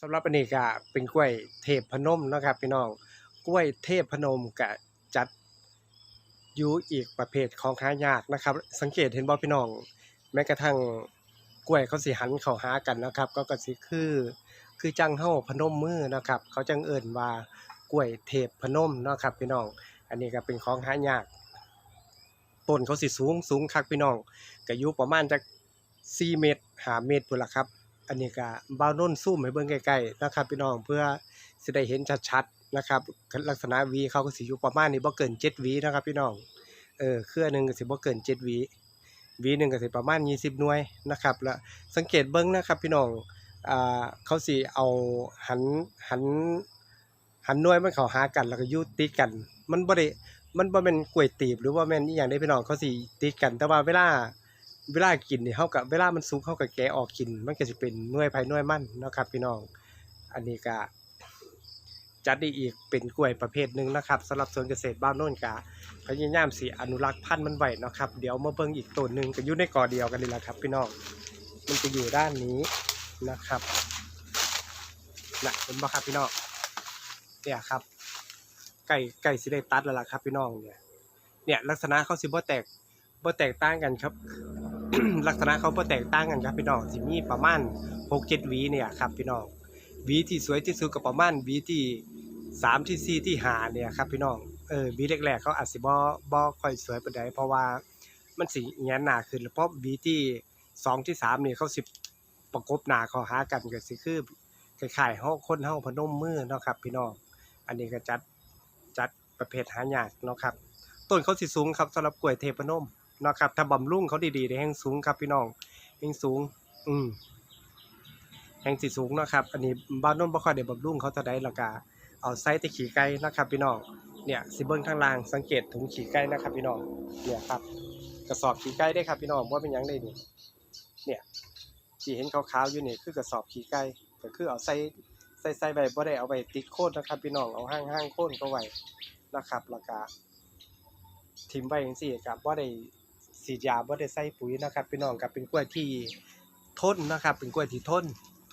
สำหรับอันนี้ก็เป็นกล้วยเทพพนมนะครับพี่น้องกล้วยเทพพนมก็จัดอยู่อีกประเภทของหายากนะครับ สังเกตเห็นบ่พี่น้อง แม้กระทั่งกล้วยเขาสิหันเขาหากันนะครับ ก็ก็สิคือคือจังเฮาพนมมือนะครับ เขาจังเอิ้นว่ากล้วยเทพพนมนะครับพี่น้อง อันนี้ก็เป็นของหายากต้นเขาสิสูงสูงคักพี่น้องก็อยู่ประมาณจัก4เมตร5เมตรพุ่นละครับ อันนี้ก็บาวนุ่นซูมให้เบิ่งใกล้ๆนะครับพี่น้องเพื่อสิได้เห็นชัดๆนะครับ ลักษณะวีเขาก็สิอยู่ประมาณนี้บ่เกิน7หวีนะครับพี่น้องเออเครือหนึ่งก็สิบ่เกิน7หวีวีหนึ่งก็สิประมาณ20หน่วยนะครับแล้วสังเกตเบิ่งนะครับพี่น้องอ่าเขาสิเอาหันหันหันหน่วยมันเข้าหากันแล้วก็ยู่ติกัน มันบ่ได้มันบ่แม่นกล้วยตีบหรือว่าแม่นอีหยังเด้พี่น้องเขาสิติดกันแต่ว่าเวลา เวลากินเนี่ยเฮาก็เวลามันสุกเฮาก็แกะออกกิน มันก็สิเป็นน่วยไผหน่วยมันนะครับ พี่น้อง อันนี้ก็จัดได้อีกเป็นกล้วยประเภทหนึ่งนะครับสำหรับสวนเกษตรบ้านโน่นกะพยายามสิอนุรักษ์พันธุ์มันไว้นะครับ เดี๋ยวมาเบิ่งอีกต้นหนึ่งก็อยู่ในกอเดียวกันนี่แหละครับพี่น้องมันจะอยู่ด้านนี้นะครับน่ะเห็นบ่ครับพี่น้องเนี่ยครับไก่ไก่สิได้ตัดแล้วล่ะครับพี่น้องเนี่ยเนี่ยลักษณะเขาสิบ่แตกบ่แตกต่างกันครับ ลักษณะเขาบ่แตกต่างกันครับพี่น้องสิมีประมาณ6-7หวีเนี่ยครับพี่น้องวีที่สวยที่สุดก็ประมาณวีที่สามที่สี่ที่ห้าเนี่ยครับพี่น้องเออวีแรกๆเขาอาจสิบ่บ่ค่อยสวยปานใดเพราะว่ามันสิแงนหนาขึ้นแล้วเพราะวีที่สองที่สามนี่ยเขาสิประกบหนาเขาหากันก็สิคือคล้ายๆเฮาคนเฮาพนมมือเนาะครับ พี่น้องอันนี้ก็จัดจัดประเภทหายากเนาะครับต้นเขาสิสูงครับสำหรับกล้วยเทพนม นะครับถ้าบำรุงเขาดีๆได้แห่งสูงครับพี่น้องแห่งสูง อืมแห่งสิสูงนะครับ อันนี้บ้านโน้นบ่ค่อยได้บำรุงเขาเท่าใดแล้วก็เอาใส่แต่ขี้ไก่นะครับพี่น้องเนี่ยสิเบิ่งทางล่างสังเกตถุงขี้ไก่นะครับ พี่น้องเนี่ยครับ กระสอบขี้ไก่ได้ครับพี่น้องว่าเป็นยังได้นี่เนี่ยที่เห็นขาวๆอยู่นี่คือกระสอบขี้ไก่ก็คือเอาใส่ใส่ใส่ไว้บ่ได้เอาไว้ติดโคนนะครับ พี่น้องเอาห้างๆโคนเขาไว้นะครับแล้วก็ทิมไว้จังซี่ก็บ่ได้ ฉีดยาบ่ได้ใส่ปุ๋ยนะครับพี่น้องก็เป็นกล้วยที่ทนนะครับ เป็นกล้วยที่ทน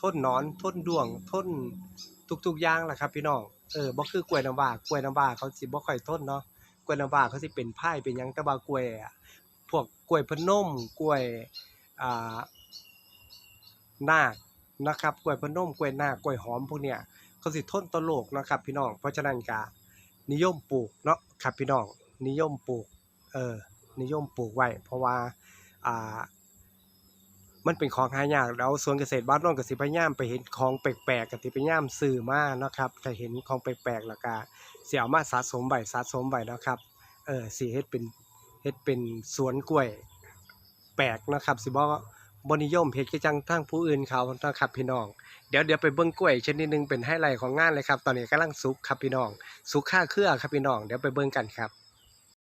ทนนอนทนดวงทนทุกๆอย่างแหละครับ พี่น้องเออบ่คือกล้วยน้ำว้ากล้วยน้ำว้าเขาสิบ่ค่อยทนเนาะกล้วยน้ำว้าเขาสิเป็นพายเป็นยังแต่ว่ากล้วยพวกกล้วยพนมกล้วยอ่านาคนะครับกล้วยพนมกล้วยนาคกล้วยหอมพวกเนี้ยเขาสิทนต่อโรคนะครับ พี่น้องเพราะฉะนั้นก็นิยมปลูกเนาะครับพี่น้องนิยมปลูกเออ นิยมปลูกไว้ เพราะว่าอ่ามันเป็นของหายากแล้วสวนเกษตรบ้านน้นก็สิพยามไปเห็นของแปลกๆกสิพยามซื้อมานะครับถ้าเห็นของแปลกๆแล้วก็เสิเอามาสะสมไว้สะสมไว้เนะครับเออสิเฮ็ดเป็นเฮ็ดเป็นสวนกล้วยแปลกนะครับสิบ่บ่นิยมเฮ็ดคือจังทางผู้อื่นเขานะครับพี่น้อง เดี๋ยวเดี๋ยวไปเบิ่งกล้วยชนิดหนึงเป็นไฮไลท์ของงานเลยครับตอนนี้กำลังสุกครับพี่น้องสุกค่าเครือครับพี่น้องเดี๋ยวไปเบิ่งกันครับ